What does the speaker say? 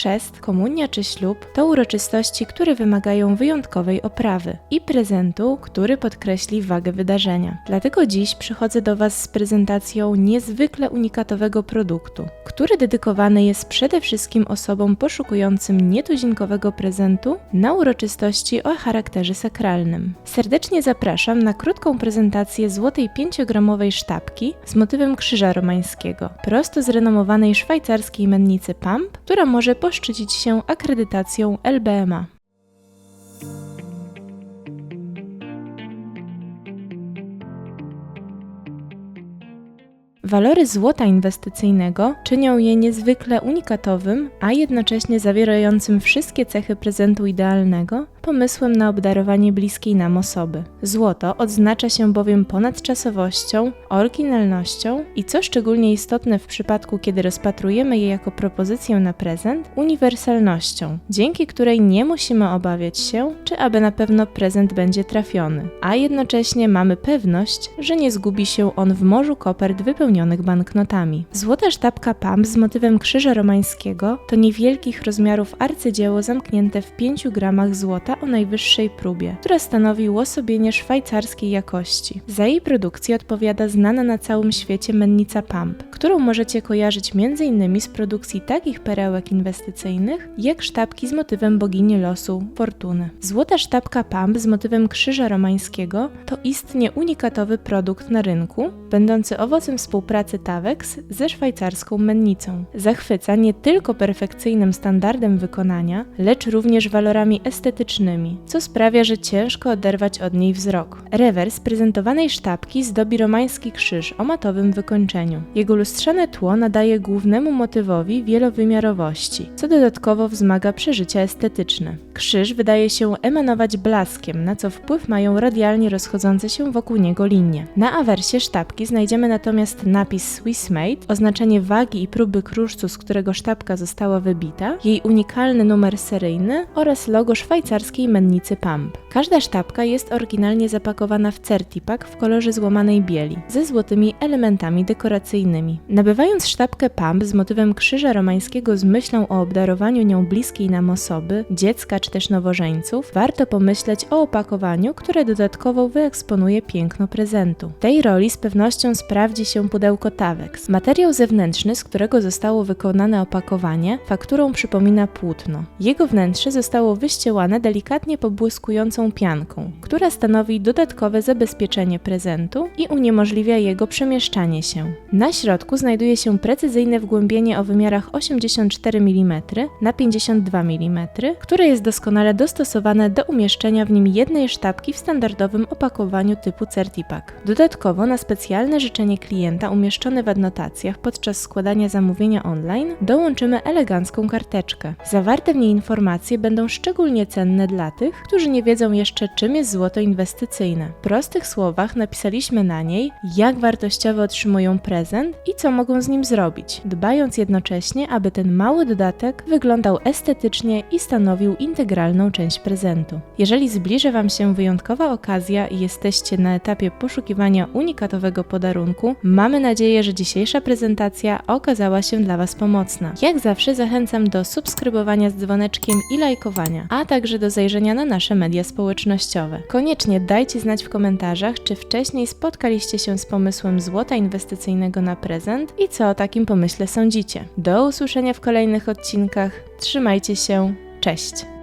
chrzest, komunia czy ślub to uroczystości, które wymagają wyjątkowej oprawy i prezentu, który podkreśli wagę wydarzenia. Dlatego dziś przychodzę do Was z prezentacją niezwykle unikatowego produktu, który dedykowany jest przede wszystkim osobom poszukującym nietuzinkowego prezentu na uroczystości o charakterze sakralnym. Serdecznie zapraszam na krótką prezentację złotej 5-gramowej sztabki z motywem krzyża romańskiego, prosto z renomowanej szwajcarskiej mennicy PAMP, która może poszczycić się akredytacją LBMA. Walory złota inwestycyjnego czynią je niezwykle unikatowym, a jednocześnie zawierającym wszystkie cechy prezentu idealnego, pomysłem na obdarowanie bliskiej nam osoby. Złoto odznacza się bowiem ponadczasowością, oryginalnością i co szczególnie istotne w przypadku, kiedy rozpatrujemy je jako propozycję na prezent, uniwersalnością, dzięki której nie musimy obawiać się, czy aby na pewno prezent będzie trafiony, a jednocześnie mamy pewność, że nie zgubi się on w morzu kopert wypełnionych banknotami. Złota sztabka PAM z motywem krzyża romańskiego to niewielkich rozmiarów arcydzieło zamknięte w 5 gramach złota o najwyższej próbie, która stanowi uosobienie szwajcarskiej jakości. Za jej produkcję odpowiada znana na całym świecie mennica Pump, którą możecie kojarzyć m.in. z produkcji takich perełek inwestycyjnych, jak sztabki z motywem bogini losu, fortuny. Złota sztabka Pump z motywem krzyża romańskiego to istnie unikatowy produkt na rynku, będący owocem współpracy Tavex ze szwajcarską mennicą. Zachwyca nie tylko perfekcyjnym standardem wykonania, lecz również walorami estetycznymi, co sprawia, że ciężko oderwać od niej wzrok. Rewers prezentowanej sztabki zdobi romański krzyż o matowym wykończeniu. Jego lustrzane tło nadaje głównemu motywowi wielowymiarowości, co dodatkowo wzmaga przeżycia estetyczne. Krzyż wydaje się emanować blaskiem, na co wpływ mają radialnie rozchodzące się wokół niego linie. Na awersie sztabki znajdziemy natomiast napis Swiss Made, oznaczenie wagi i próby kruszcu, z którego sztabka została wybita, jej unikalny numer seryjny oraz logo szwajcarskiej mennicy Pump. Każda sztabka jest oryginalnie zapakowana w certipak w kolorze złamanej bieli, ze złotymi elementami dekoracyjnymi. Nabywając sztabkę Pump z motywem krzyża romańskiego z myślą o obdarowaniu nią bliskiej nam osoby, dziecka czy też nowożeńców, warto pomyśleć o opakowaniu, które dodatkowo wyeksponuje piękno prezentu. Tej roli z pewnością sprawdzi się pudełko Tavex. Materiał zewnętrzny, z którego zostało wykonane opakowanie, fakturą przypomina płótno. Jego wnętrze zostało wyściełane delikatnie delikatnie pobłyskującą pianką, która stanowi dodatkowe zabezpieczenie prezentu i uniemożliwia jego przemieszczanie się. Na środku znajduje się precyzyjne wgłębienie o wymiarach 84 mm na 52 mm, które jest doskonale dostosowane do umieszczenia w nim jednej sztabki w standardowym opakowaniu typu Certipack. Dodatkowo na specjalne życzenie klienta umieszczone w adnotacjach podczas składania zamówienia online dołączymy elegancką karteczkę. Zawarte w niej informacje będą szczególnie cenne dla tych, którzy nie wiedzą jeszcze, czym jest złoto inwestycyjne. W prostych słowach napisaliśmy na niej, jak wartościowy otrzymują prezent i co mogą z nim zrobić, dbając jednocześnie, aby ten mały dodatek wyglądał estetycznie i stanowił integralną część prezentu. Jeżeli zbliży Wam się wyjątkowa okazja i jesteście na etapie poszukiwania unikatowego podarunku, mamy nadzieję, że dzisiejsza prezentacja okazała się dla Was pomocna. Jak zawsze zachęcam do subskrybowania z dzwoneczkiem i lajkowania, a także do zajrzenia na nasze media społecznościowe. Koniecznie dajcie znać w komentarzach, czy wcześniej spotkaliście się z pomysłem złota inwestycyjnego na prezent i co o takim pomyśle sądzicie. Do usłyszenia w kolejnych odcinkach. Trzymajcie się. Cześć!